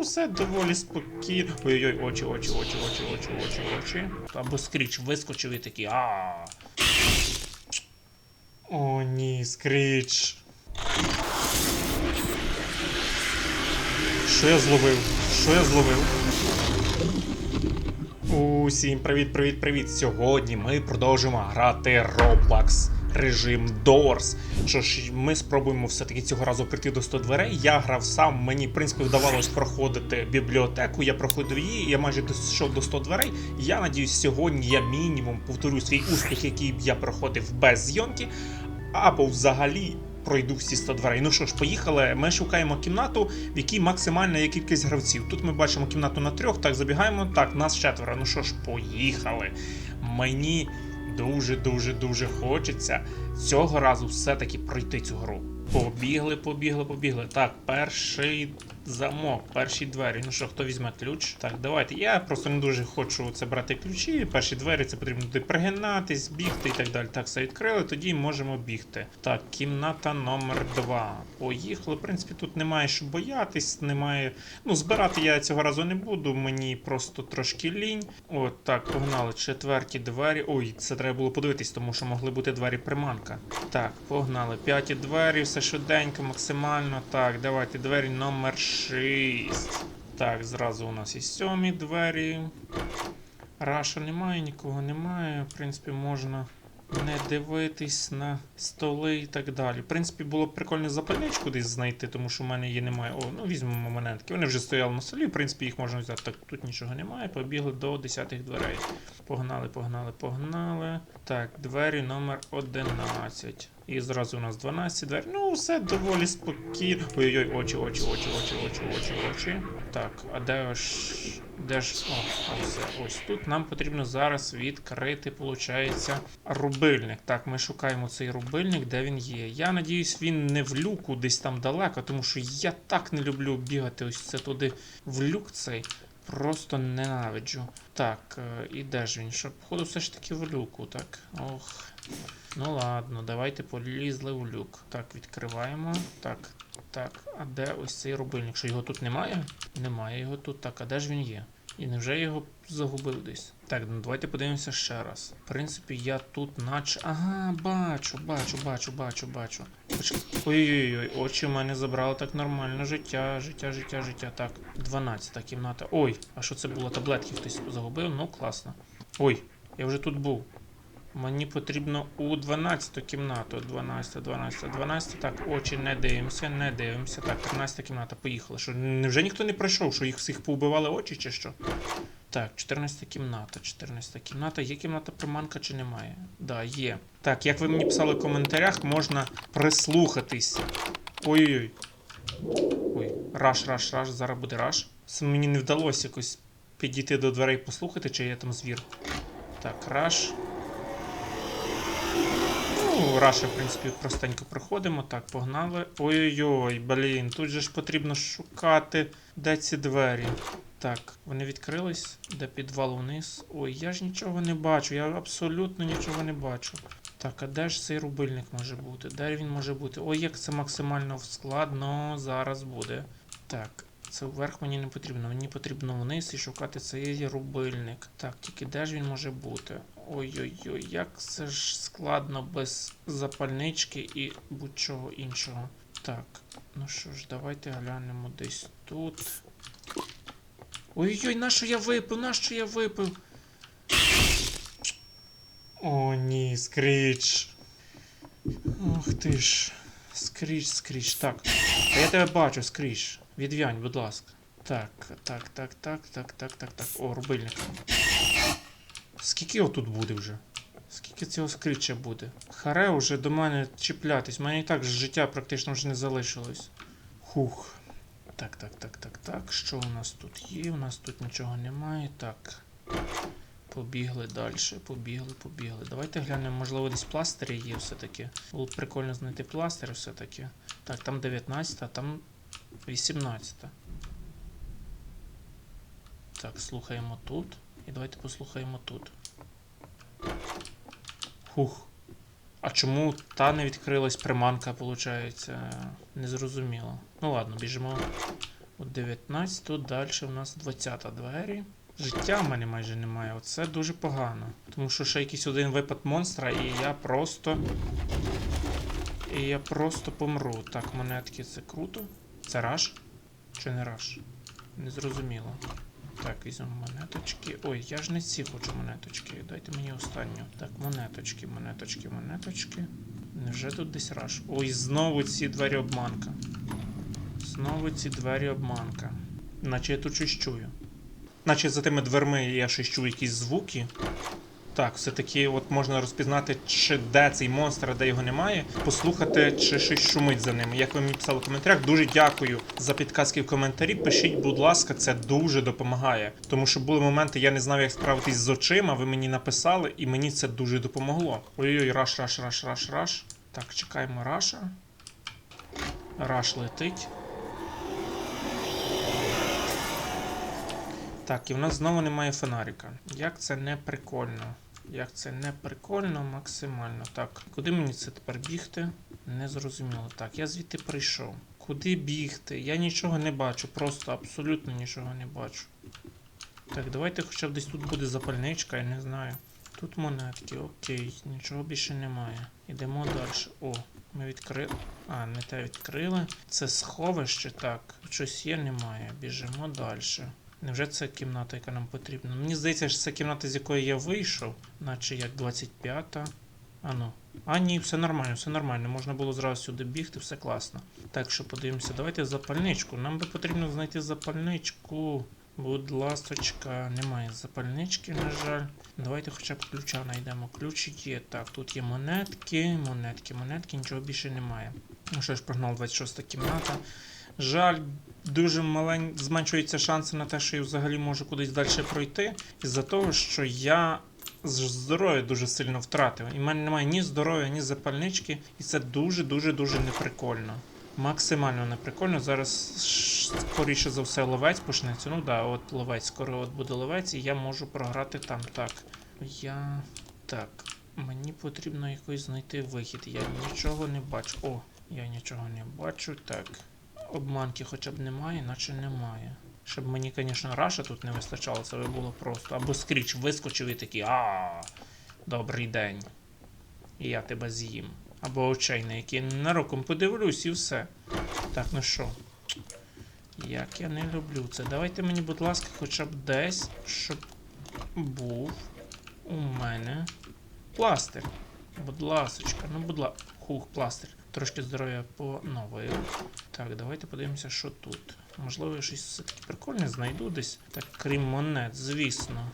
Ну, все доволі спокійно. Ой-ой, очі, очі, очі, очі, очі, очі, очі. Або скріч вискочив і такий. а О, ні, скріч. Що я зловив? Що я зловив? Усім привіт, привіт, привіт! Сьогодні ми продовжимо грати Roblox режим Doors. Що ж, ми спробуємо все-таки цього разу прийти до 100 дверей. Я грав сам, мені в принципі вдавалось проходити бібліотеку. Я проходив її, я майже дійшов до 100 дверей. Я надіюсь, сьогодні я мінімум повторю свій успіх, який я проходив без зйомки, або взагалі. Пройду всі 100 дверей. Ну що ж, поїхали. Ми шукаємо кімнату, в якій максимальна є кількість гравців. Тут ми бачимо кімнату на трьох. Так, забігаємо. Так, нас четверо. Ну що ж, поїхали. Мені дуже, дуже, дуже хочеться цього разу все-таки пройти цю гру. Побігли, побігли, побігли. Так, перший замок, перші двері. Ну що, хто візьме ключ? Так, давайте. Я просто не дуже хочу це брати ключі. Перші двері це потрібно туди пригинатись, бігти і так далі. Так, все відкрили, тоді можемо бігти. Так, кімната номер 2. Поїхали. В принципі, тут немає що боятись, немає. Ну, збирати я цього разу не буду, мені просто трошки лінь. От так, погнали. Четверті двері. Ой, це треба було подивитись, тому що могли бути двері приманка. Так, погнали. П'яті двері, все швиденько, максимально. Так, давайте двері номер 6. Так, зразу у нас і сьомі двері. Раша немає, нікого немає. В принципі, можна не дивитись на столи і так далі. В принципі, було б прикольно запальничку десь знайти, тому що в мене її немає. О, ну візьмемо монетки. Вони вже стояли на столі, в принципі, їх можна взяти. Так, тут нічого немає. Побігли до 10 дверей. Погнали, погнали, погнали. Так, двері номер 11. І зразу у нас 12 двері. Ну, все доволі спокійно. Ой-ой, очі, очі, очі, очі, очі, очі, очі. Так, а де ж. Де ж. О, все. Ось тут нам потрібно зараз відкрити, виходить, рубильник. Так, ми шукаємо цей рубильник, де він є. Я надіюсь, він не в люку десь там далеко, тому що я так не люблю бігати ось це туди в люк цей. Просто ненавиджу. Так, е, і де ж він? Щоб, походу, все ж таки в люку, так. Ох. Ну ладно, давайте полізли в люк. Так, відкриваємо. Так, так. А де ось цей рубильник? Що його тут немає? Немає його тут. Так, а де ж він є? І невже його загубив десь? Так, ну давайте подивимося ще раз. В принципі, я тут наче. Ага, бачу, бачу, бачу, бачу, бачу. Ой-ой-ой, очі в мене забрали так нормально. Життя, життя, життя, життя. Так, 12 кімната. Ой, а що це було? Таблетки хтось загубив? Ну, класно. Ой, я вже тут був. Мені потрібно у 12 кімнату. 12, 12, 12. Так, очі не дивимося, не дивимося. Так, 13 кімната, поїхали. Що, невже ніхто не пройшов, що їх всіх повбивали очі чи що? Так, 14 кімната, 14 кімната. Є кімната приманка чи немає? Да, є. Так, як ви мені писали в коментарях, можна прислухатись. Ой-ой-ой. Ой, раш, раш, раш, зараз буде раш. Мені не вдалося якось підійти до дверей послухати, чи є там звір. Так, раш. Ну, Раша, в принципі, простенько проходимо. Так, погнали. Ой-ой-ой, блін, тут же ж потрібно шукати, де ці двері. Так, вони відкрились, де підвал вниз. Ой, я ж нічого не бачу, я абсолютно нічого не бачу. Так, а де ж цей рубильник може бути? Де він може бути? Ой, як це максимально складно зараз буде. Так, це вверх мені не потрібно. Мені потрібно вниз і шукати цей рубильник. Так, тільки де ж він може бути? Ой-ой-ой, як це ж складно без запальнички і будь-чого іншого. Так, ну що ж, давайте глянемо десь тут. Ой-ой, на що я випив? На що я випив? О, ні, скріч. Ох ти ж. Скріч, скріч. Так. Та я тебе бачу, скріч. Відвянь, будь ласка. Так, так, так, так, так, так, так, так. О, рубильник. Скільки його тут буде вже? Скільки цього скріча буде? Харе вже до мене чіплятись. У мене і так життя практично вже не залишилось. Хух. Так, так, так, так, так. Що у нас тут є? У нас тут нічого немає. Так. Побігли далі, побігли, побігли. Давайте глянемо, можливо, десь пластирі є все-таки. Було б прикольно знайти пластири все-таки. Так, там 19, а там 18. Так, слухаємо тут. І давайте послухаємо тут. Хух. А чому та не відкрилась приманка, виходить? Незрозуміло. Ну ладно, біжимо. От 19, тут далі в нас 20 двері. Життя в мене майже немає. Оце дуже погано. Тому що ще якийсь один випад монстра, і я просто. І я просто помру. Так, монетки це круто. Це раш? Чи не раш? Не зрозуміло. Так, візьмемо монеточки. Ой, я ж не ці хочу монеточки. Дайте мені останню. Так, монеточки, монеточки, монеточки. Невже тут десь раш? Ой, знову ці двері обманка. Знову ці двері обманка. Наче я тут щось чую. Наче за тими дверми я щось чую якісь звуки. Так, все-таки от можна розпізнати, чи де цей монстр, де його немає. Послухати, чи щось шумить за ним. Як ви мені писали в коментарях, дуже дякую за підказки в коментарі. Пишіть, будь ласка, це дуже допомагає. Тому що були моменти, я не знав, як справитись з очима. Ви мені написали, і мені це дуже допомогло. Ой-ой, раш, раш, раш, раш, раш. Так, чекаємо раша. Раш летить. Так, і в нас знову немає фонарика. Як це не прикольно. Як це не прикольно максимально. Так, куди мені це тепер бігти? Не зрозуміло. Так, я звідти прийшов. Куди бігти? Я нічого не бачу, просто абсолютно нічого не бачу. Так, давайте хоча б десь тут буде запальничка, я не знаю. Тут монетки, окей, нічого більше немає. Ідемо далі. О, ми відкрили. А, не те відкрили. Це сховище, так. Щось є, немає. Біжимо далі. Невже це кімната, яка нам потрібна? Мені здається, що це кімната, з якої я вийшов, наче як 25-та. А ну. А ні, все нормально, все нормально. Можна було зразу сюди бігти, все класно. Так що подивимося, давайте запальничку. Нам би потрібно знайти запальничку. Будь ласочка, немає запальнички, на жаль. Давайте хоча б ключа знайдемо. Ключ є. Так, тут є монетки, монетки, монетки, нічого більше немає. Ну що ж, прогнав 26 кімната. Жаль, дуже малень... зменшуються шанси на те, що я взагалі можу кудись далі пройти. Із-за того, що я здоров'я дуже сильно втратив. І в мене немає ні здоров'я, ні запальнички. І це дуже-дуже-дуже неприкольно. Максимально неприкольно. Зараз скоріше за все ловець почнеться. Ну да, от ловець, скоро от буде ловець, і я можу програти там. Так. Я. Так. Мені потрібно якось знайти вихід. Я нічого не бачу. О, я нічого не бачу. Так. Обманки хоча б немає, наче немає. Щоб мені, звісно, раша тут не вистачало, це би було просто. Або скріч вискочив і такий а Добрий день. І я тебе з'їм. Або очей, на які ненароком подивлюсь і все. Так, ну що? Як я не люблю це. Давайте мені, будь ласка, хоча б десь, щоб був у мене пластир. Будь ласочка, ну будь ласка. Хух, пластир. Трошки здоров'я поновив. Так, давайте подивимося, що тут. Можливо, я щось все-таки прикольне знайду десь. Так, крім монет, звісно.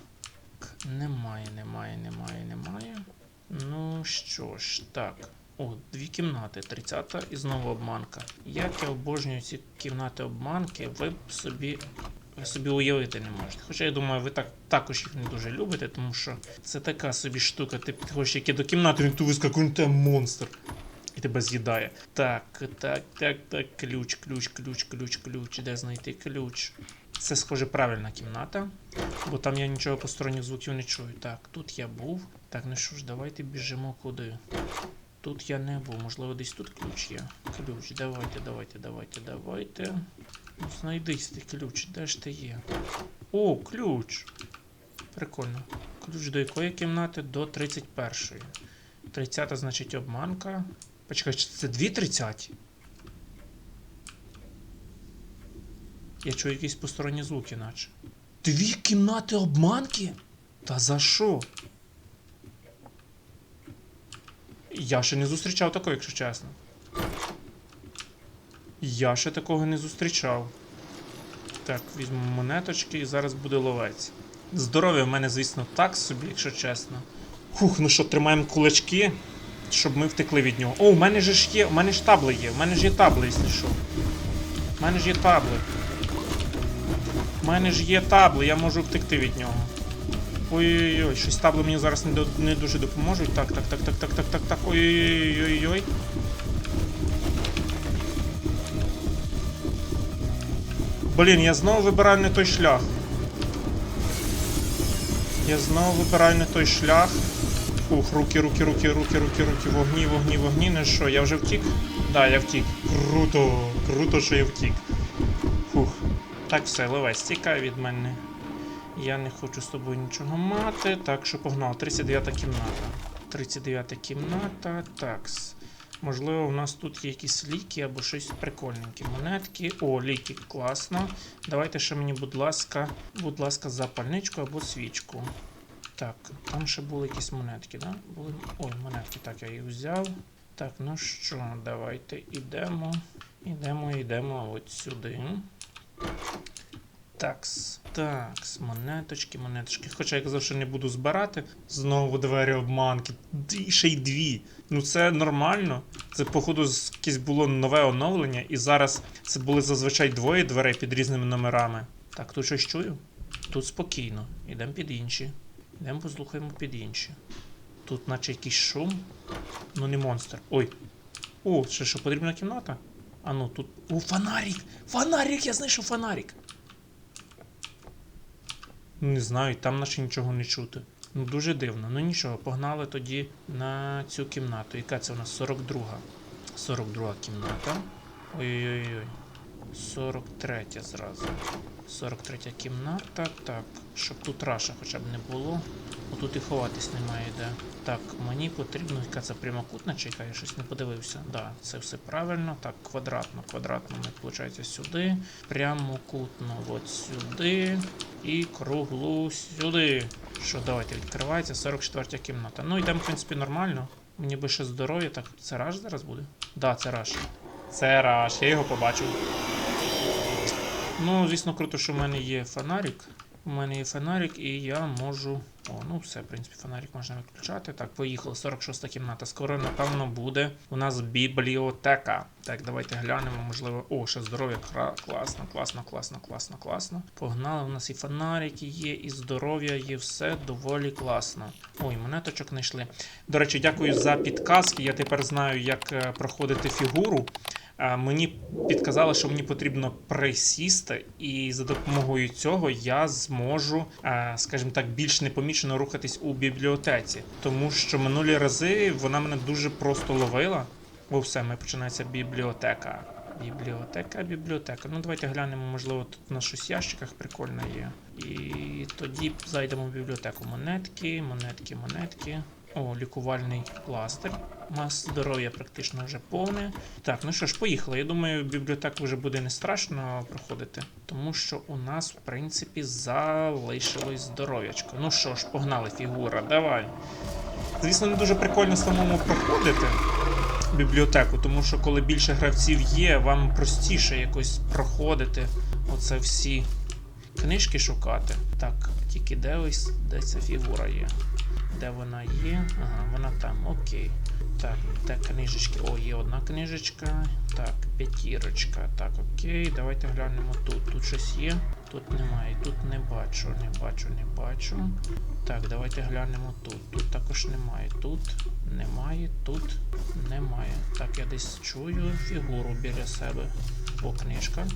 Немає, немає, немає, немає. Ну що ж, так. О, дві кімнати, 30-та і знову обманка. Як я обожнюю ці кімнати обманки, ви б собі. Ви собі уявити не можете. Хоча я думаю, ви так також їх не дуже любите, тому що це така собі штука. Ти підходиш яке до кімнати, він тут вискакує, монстр. І тебе з'їдає. Так, так, так, так, ключ, ключ, ключ, ключ, ключ. Де знайти ключ? Це, схоже, правильна кімната, бо там я нічого посторонніх звуків не чую. Так, тут я був. Так, ну що ж, давайте біжимо куди. Тут я не був, можливо, десь тут ключ є. Ключ, давайте, давайте, давайте, давайте. Ну, знайдись ти ключ, де ж ти є? О, ключ! Прикольно. Ключ до якої кімнати? До 31-ї. 30 значить обманка. Почекай, це дві 30? Я чую якісь посторонні звуки, наче. Дві кімнати обманки? Та за що? Я ще не зустрічав такого, якщо чесно. Я ще такого не зустрічав. Так, візьму монеточки і зараз буде ловець. Здоров'я в мене, звісно, так собі, якщо чесно. Фух, ну що, тримаємо кулачки, щоб ми втекли від нього. О, у мене же ж є, у мене ж табли є, у мене ж є табли, якщо що. У мене ж є табли. У мене ж є табли, я можу втекти від нього. Ой-ой-ой, щось табли мені зараз не, до- не дуже допоможуть. Так, так, так, так, так, так, так, так. Ой-ой-ой-ой-ой. Блін, я знову вибираю не той шлях. Я знову вибираю не той шлях. Фух, руки, руки, руки, руки, руки, руки, вогні, вогні, вогні. Ну що, я вже втік? Да, я втік. Круто, круто, що я втік. Фух. Так, все, ловець, тікай від мене. Я не хочу з тобою нічого мати. Так що погнав. 39 кімната. 39 кімната. Такс. Можливо, у нас тут є якісь ліки або щось прикольненьке. Монетки. О, ліки, класно. Давайте ще мені, будь ласка, будь ласка, запальничку або свічку. Так, там ще були якісь монетки, да? Були... Ой, монетки, так, я їх взяв. Так, ну що, давайте ідемо. Ідемо, ідемо от сюди. Такс, такс, монеточки, монеточки. Хоча я казав, що не буду збирати. Знову двері обманки. Дві, ще й дві. Ну це нормально. Це, походу, якесь було нове оновлення, і зараз це були зазвичай двоє дверей під різними номерами. Так, тут щось чую? Тут спокійно. Ідемо під інші. Ідемо послухаємо під інші. Тут наче якийсь шум. Ну не монстр. Ой. О, ще що, потрібна кімната? А ну тут. О, фонарик! Фонарик! Я знайшов фонарик! Не знаю, там наче нічого не чути. Ну дуже дивно. Ну нічого, погнали тоді на цю кімнату. Яка це у нас 42? 42 кімната. Ой-ой-ой. 43 зразу. 43 кімната. Так, щоб тут раша хоча б не було. Отут і ховатись немає де. Так, мені потрібно, яка це прямокутна чи щось не подивився. Да, це все правильно. Так, квадратно, квадратно ми, виходить, сюди. Прямокутно от сюди. І круглу сюди. Що, давайте відкривається. 44 кімната. Ну, йдемо, в принципі, нормально. Мені би ще здоров'я. Так, це раш зараз буде? Да, це раш. Це раш, я його побачив. Ну, звісно, круто, що в мене є фонарик. У мене є фонарик, і я можу. О, ну все, в принципі, фонарик можна виключати. Так, поїхали. 46 кімната. Скоро, напевно, буде у нас бібліотека. Так, давайте глянемо, можливо. О, ще здоров'я. Кра- Класно, класно, класно, класно, класно. Погнали. У нас і фонарики є, і здоров'я є, все доволі класно. Ой, монеточок знайшли. До речі, дякую за підказки. Я тепер знаю, як е, проходити фігуру. Мені підказали, що мені потрібно присісти, і за допомогою цього я зможу, скажімо так, більш непомічено рухатись у бібліотеці. Тому що минулі рази вона мене дуже просто ловила. О, все, ми починається бібліотека. Бібліотека, бібліотека. Ну, давайте глянемо, можливо, тут на щось ящиках прикольно є. І тоді зайдемо в бібліотеку. Монетки, монетки, монетки. О, лікувальний пластир. У нас здоров'я практично вже повне. Так, ну що ж, поїхали. Я думаю, бібліотеку вже буде не страшно проходити, тому що у нас, в принципі, залишилось здоров'ячко. Ну що ж, погнали, фігура, давай. Звісно, не дуже прикольно самому проходити бібліотеку, тому що коли більше гравців є, вам простіше якось проходити оце всі книжки шукати. Так, тільки де ось де ця фігура є. Де вона є? Ага, вона там, окей. Так, де книжечки? О, є одна книжечка. Так, п'ятірочка. Так, окей. Давайте глянемо тут. Тут щось є. Тут немає. Тут не бачу, не бачу, не бачу. Так, давайте глянемо тут. Тут також немає. Тут немає, тут немає. Так, я десь чую фігуру біля себе. О, книжка.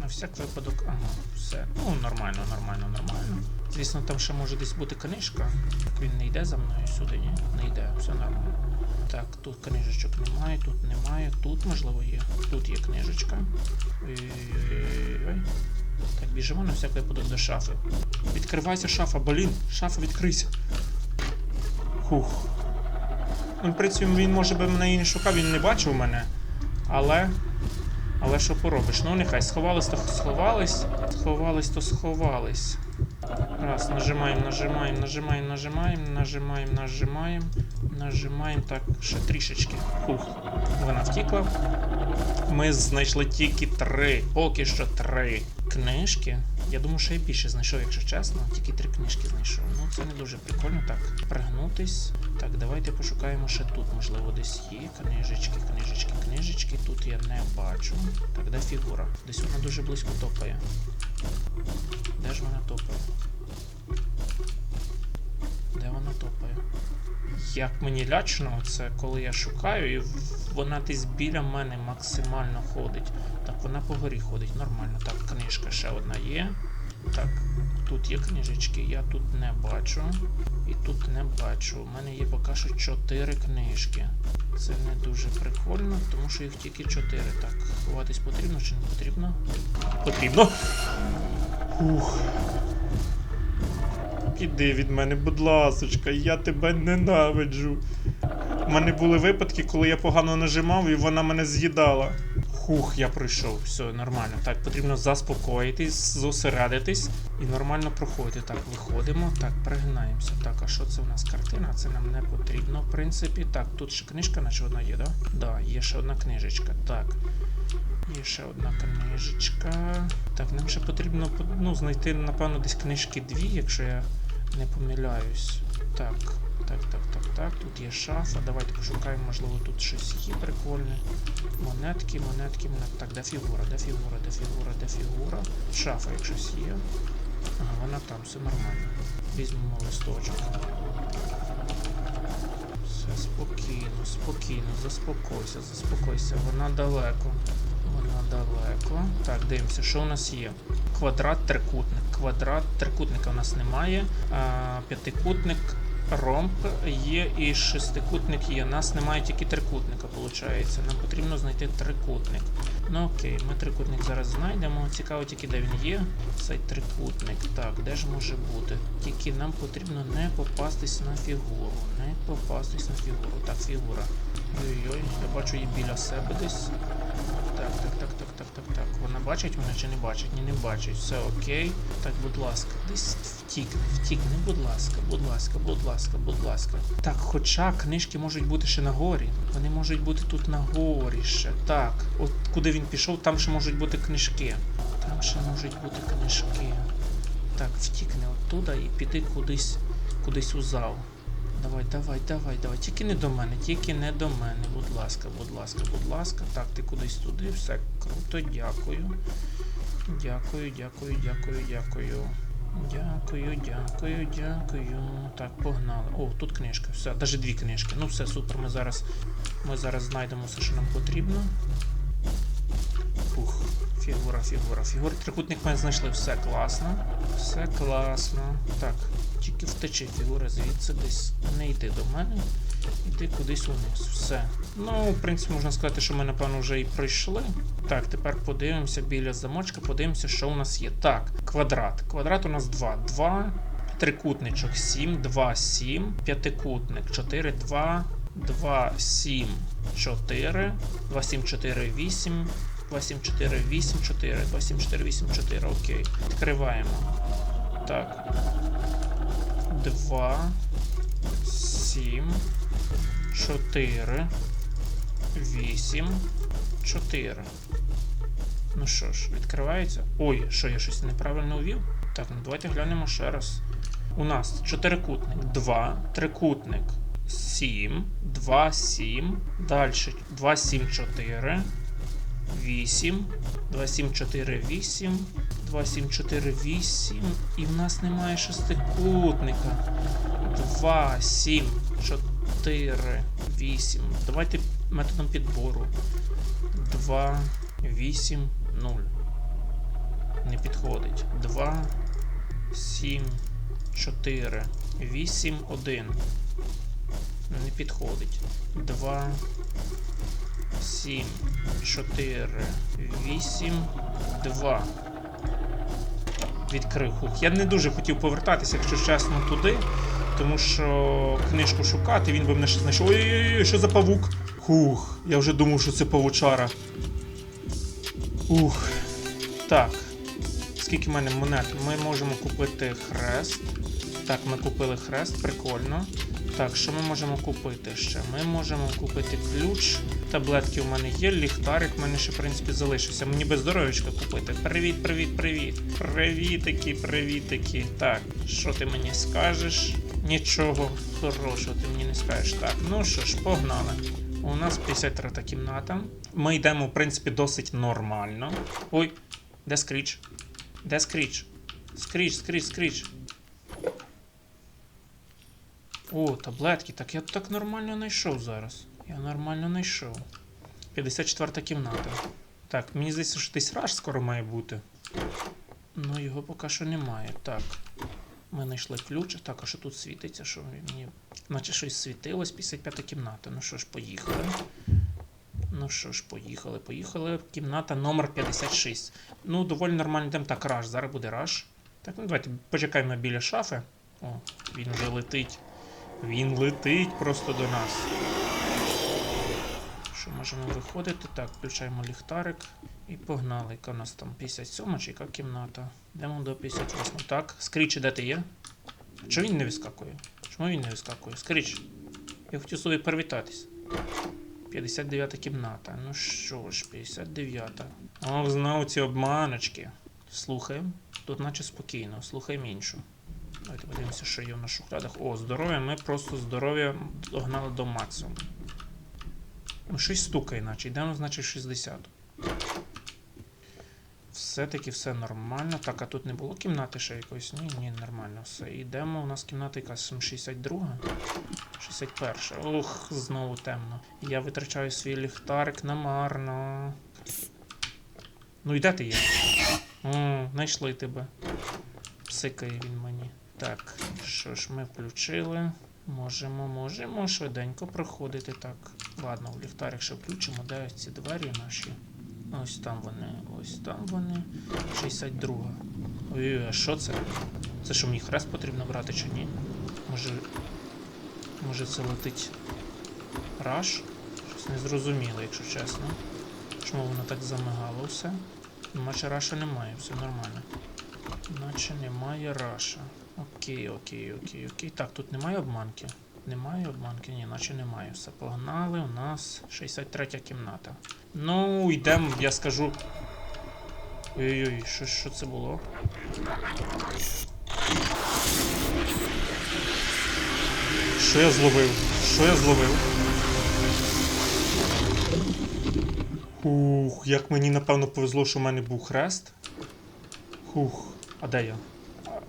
На всяк випадок. Ага, все. Ну, нормально, нормально, нормально. Звісно, там ще може десь бути книжка. Так він не йде за мною сюди, ні? Не йде, все нормально. Так, тут книжечок немає, тут немає, тут можливо є. Тут є книжечка. Ой-ой-ой. Так, біжимо на всяк випадок до шафи. Відкривайся шафа, блін, шафа відкрийся. Хух. Ну, принципі, він може би мене і не шукав, він не бачив мене. Але. Але що поробиш? Ну нехай сховались, то сховались. Сховались, то сховались. Раз, нажимаємо, нажимаємо, нажимаємо, нажимаємо, нажимаємо, нажимаємо, нажимаємо. Так, ще трішечки. Хух. Вона втікла. Ми знайшли тільки три. Поки що три книжки. Я думаю, що я більше знайшов, якщо чесно. Тільки три книжки знайшов. Ну це не дуже прикольно. Так, пригнутись. Так, давайте пошукаємо ще тут. Можливо, десь є книжечки, книжечки, книжечки. Тут я не бачу. Так, де фігура? Десь вона дуже близько топає. Де ж вона топає? Топає? Як мені лячно, це коли я шукаю, і вона десь біля мене максимально ходить. Так, вона по горі ходить, нормально. Так, книжка ще одна є. Так, тут є книжечки, я тут не бачу. І тут не бачу. У мене є поки що 4 книжки. Це не дуже прикольно, тому що їх тільки 4. Так, ховатись потрібно чи не потрібно? Потрібно. Ух. Іди від мене, будь ласочка, я тебе ненавиджу. У мене були випадки, коли я погано нажимав і вона мене з'їдала. Хух, я пройшов, все нормально. Так, потрібно заспокоїтись, зосередитись і нормально проходити. Так, виходимо, так, пригинаємося. Так, а що це в нас картина? Це нам не потрібно, в принципі. Так, тут ще книжка, наче одна є, да? Да, є ще одна книжечка. Так. Є ще одна книжечка. Так, нам ще потрібно ну, знайти, напевно, десь книжки дві, якщо я не помиляюсь. Так, так, так, так, так. Тут є шафа. Давайте пошукаємо, можливо, тут щось є прикольне. Монетки, монетки, монетки. Так, де фігура, де фігура, де фігура, де фігура. Шафа, як щось є. Ага, вона там, все нормально. Візьмемо листочок. Все спокійно, спокійно, заспокойся, заспокойся. Вона далеко. Вона далеко. Так, дивимося, що у нас є. Квадрат, трикутник. Квадрат, трикутника у нас немає. П'ятикутник, ромб є і шестикутник є. У нас немає тільки трикутника, виходить. Нам потрібно знайти трикутник. Ну окей, ми трикутник зараз знайдемо. Цікаво тільки, де він є. Цей трикутник. Так, де ж може бути? Тільки нам потрібно не попастись на фігуру. Не попастись на фігуру. Так, фігура. Ой-ой, я бачу її біля себе десь. Так, так, так, так, так, так. Вона бачить мене чи не бачить? Ні, не бачить. Все окей. Так, будь ласка, десь втікне, втікне, будь ласка, будь ласка, будь ласка, будь ласка. Так, хоча книжки можуть бути ще на горі. Вони можуть бути тут на горі ще. Так, от куди він пішов, там ще можуть бути книжки. Там ще можуть бути книжки. Так, втікне оттуда і піди кудись, кудись у зал. Давай, давай, давай, давай. Тільки не до мене, тільки не до мене. Будь ласка, будь ласка, будь ласка. Так, ти кудись туди. Все круто, дякую. Дякую, дякую, дякую, дякую. Дякую, дякую, дякую. Так, погнали. О, тут книжка. Все, навіть дві книжки. Ну все, супер. Ми зараз, ми зараз знайдемо все, що нам потрібно. Фігура, фігура, фігура. Трикутник ми знайшли. Все класно. Все класно. Так, тільки втечи фігура звідси десь. Не йди до мене. Йди кудись униз. Все. Ну, в принципі, можна сказати, що ми, напевно, вже і пройшли. Так, тепер подивимося біля замочка, подивимося, що у нас є. Так, квадрат. Квадрат у нас 2. 2. Трикутничок 7, 2, 7. П'ятикутник 4, 2, 2, 7, 4. 2, 7, 4, 8. 2, 7, 4, 8, 4. 2, 7, 4, 8, 4. Окей. Відкриваємо. Так. 2, 7, 4, 8, 4. Ну що ж, відкривається. Ой, що я щось неправильно увів? Так, ну давайте глянемо ще раз. У нас чотирикутник 2, трикутник 7, 2, 7. Далі 2, 7, 4, 8, 2, 7, 4, 8, 2, 7, 4, 8. І в нас немає шестикутника. 2, 7, 4, 8. Давайте методом підбору. 2, 8, 0. Не підходить. 2, 7, 4, 8, 1. Не підходить. 2, 7, 4, 8, 2. Відкрив хух. Я не дуже хотів повертатися, якщо чесно, туди. Тому що книжку шукати, він би мене ще знайшов. Ой-ой-ой, що за павук? Хух, я вже думав, що це павучара. Ух. Так. Скільки в мене монет? Ми можемо купити хрест. Так, ми купили хрест, прикольно. Так, що ми можемо купити ще? Ми можемо купити ключ. Таблетки у мене є, ліхтарик в мене ще, в принципі, залишився. Мені би здоров'ячка купити. Привіт, привіт, привіт. Привітики, привітики. Так, що ти мені скажеш? Нічого хорошого ти мені не скажеш. Так, ну що ж, погнали. У нас 53 кімната. Ми йдемо, в принципі, досить нормально. Ой, де скріч? Де скріч? Скріч, скріч, скріч. О, таблетки. Так я так нормально знайшов зараз. Я нормально знайшов. 54 кімната. Так, мені здається, що десь раш скоро має бути. Ну, його поки що немає. Так. Ми знайшли ключ. Так, а що тут світиться? Що мені. Наче щось світилось, 55 кімната. Ну що ж, поїхали. Ну що ж, поїхали, поїхали. Кімната номер 56. Ну, доволі нормально йдемо. Так, раш. Зараз буде раш. Так, ну давайте почекаємо біля шафи. О, він вже летить. Він летить просто до нас. Що можемо виходити? Так, включаємо ліхтарик і погнали. Яка у нас там 57 чи яка кімната? Йдемо до 58. Так, Скріч, де ти є? Чому він не вискакує? Чому він не вискакує? Скріч. Я хотів собі привітатись. 59 кімната. Ну що ж, 59. Ох, знову ці обманочки. Слухаємо. Тут наче спокійно, слухаємо іншу. Давайте подивимося, що є в наших шухлядах. О, здоров'я. Ми просто здоров'я догнали до максимуму. Ну, щось стукає, наче. Йдемо, значить, 60. Все-таки все нормально. Так, а тут не було кімнати ще якоїсь? Ні, ні, нормально все. Йдемо. У нас кімната якась 62. 61. Ух, знову темно. Я витрачаю свій ліхтарик намарно. Ну і де ти є? О, знайшли тебе. Псикає він мені. Так, що ж ми включили? Можемо, можемо швиденько проходити. Так. Ладно, в ліхтарик ще включимо, де ось ці двері наші. Ось там вони, ось там вони. 62. Ой, а що це? Це що мені хрест потрібно брати чи ні? Може. Може це летить раш? Щось не зрозуміло, якщо чесно. Чому воно так замигало все? Наче раша немає, все нормально. Наче немає раша. Окей, окей, окей, окей. Так, тут немає обманки. Немає обманки, ні, наче немає. Все погнали. У нас 63 кімната. Ну, йдемо, я скажу. Ой-ой, що, що це було? Що я зловив? Що я зловив? Ух, як мені напевно повезло, що в мене був хрест. Хух, а де я?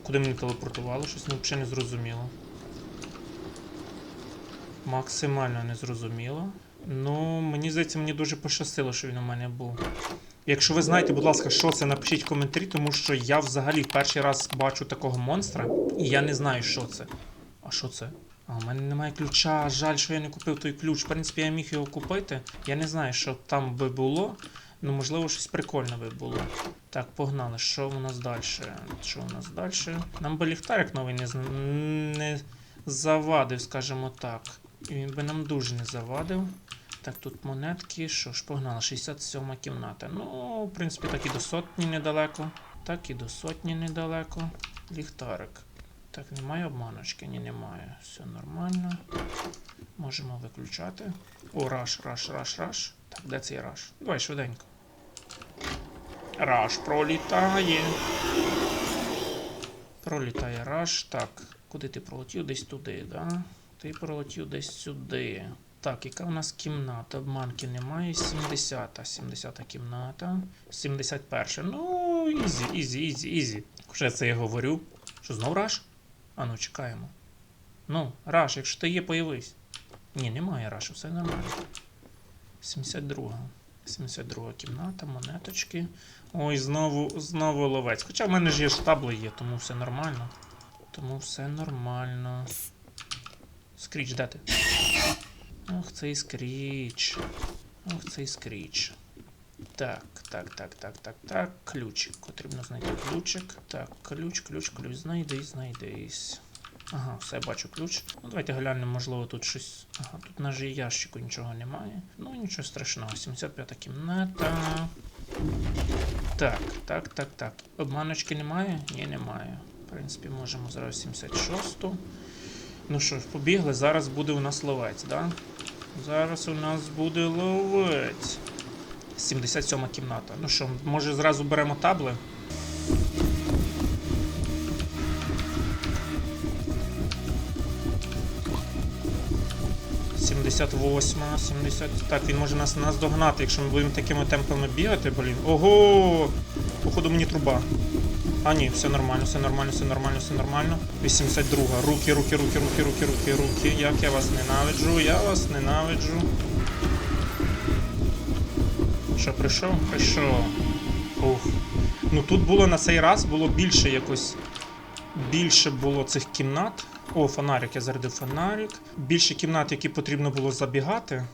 Куди мені телепортувало? Щось ну, взагалі не зрозуміло. Максимально не зрозуміло. Ну, мені здається, мені дуже пощастило, що він у мене був. Якщо ви знаєте, будь ласка, що це, напишіть в коментарі, тому що я взагалі перший раз бачу такого монстра, і я не знаю, що це. А що це? А, у мене немає ключа. Жаль, що я не купив той ключ. В принципі, я міг його купити. Я не знаю, що там би було. Ну, можливо, щось прикольне би було. Так, погнали. Що у нас далі? Що у нас далі? Нам би ліхтарик новий не, не завадив, скажімо так. Він би нам дуже не завадив. Так, тут монетки. Що ж, погнали. 67 кімната. Ну, в принципі, так і до сотні недалеко. Так і до сотні недалеко. Ліхтарик. Так, немає обманочки? Ні, немає. Все нормально. Можемо виключати. О, раш, раш, раш, раш. Так, де цей раш? Давай швиденько. Раш пролітає. Пролітає раш. Так, куди ти пролетів? Десь туди, да? Ти пролетів десь сюди. Так, яка у нас кімната? Обманки немає. 70-та. 70-та кімната. 71 Ну, ізі, ізі, ізі, ізі. Вже це я говорю. Що знов раш? А ну, чекаємо. Ну, раш, якщо ти є, появись. Ні, немає рашу, все нормально. 72. 72 кімната, монеточки. Ой, знову, знову ловець. Хоча в мене ж є штабли є, тому все нормально. Тому все нормально. Скріч, де ти? Ох, цей скріч. Ох, цей скріч. Так, так, так, так, так, так. Ключик. Потрібно знайти ключик. Так, ключ, ключ, ключ. Знайдись, знайдись. Ага, все, бачу ключ. Ну, давайте глянемо, можливо, тут щось. Ага, тут на же ящику нічого немає. Ну, нічого страшного. 75-та кімната. Так, так, так, так. Обманочки немає? Ні, немає. В принципі, можемо зараз 76-ту. Ну що ж, побігли. Зараз буде у нас ловець, да? Зараз у нас буде ловець. 77 кімната. Ну що, може зразу беремо табли? Сімдесят восьма, 70. Так, він може нас, нас догнати, якщо ми будемо такими темпами бігати, блін. Ого! Походу мені труба. А ні, все нормально, все нормально, все нормально, все нормально. 82. Руки, руки, руки, руки, руки, руки, руки. Як я вас ненавиджу, я вас ненавиджу. Що, прийшов? Прийшов. Ух. Ну тут було на цей раз було більше якось. Більше було цих кімнат. О, фонарик, я зарядив фонарик. Більше кімнат, які потрібно було забігати.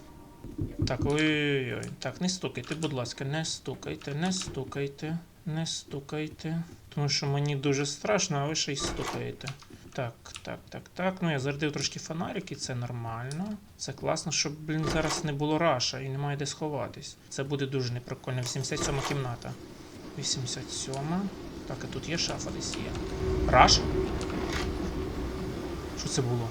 Так, ой-ой-ой. Так, не стукайте, будь ласка, не стукайте, не стукайте, не стукайте. Тому що мені дуже страшно, а ви ще й стукаєте. Так, так, так, так. Ну я зарядив трошки фонарик, і це нормально. Це класно, щоб, блін, зараз не було раша і немає де сховатись. Це буде дуже неприкольно. 87 кімната. 87. Так, а тут є шафа десь є. Раш? Що це було?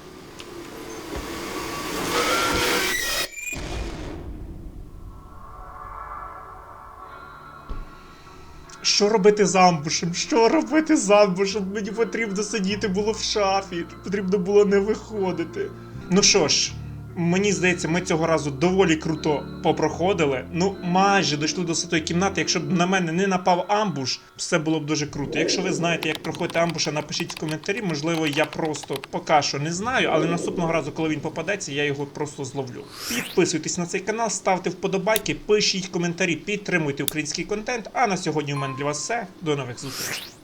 Що робити з амбушем? Що робити з амбушем? Мені потрібно сидіти було в шафі, потрібно було не виходити. Ну що ж, мені здається, ми цього разу доволі круто попроходили. Ну, майже дійшли до сотої кімнати. Якщо б на мене не напав амбуш, все було б дуже круто. Якщо ви знаєте, як проходити амбуша, напишіть в коментарі. Можливо, я просто поки що не знаю, але наступного разу, коли він попадеться, я його просто зловлю. Підписуйтесь на цей канал, ставте вподобайки, пишіть коментарі, підтримуйте український контент. А на сьогодні у мене для вас все. До нових зустрічей.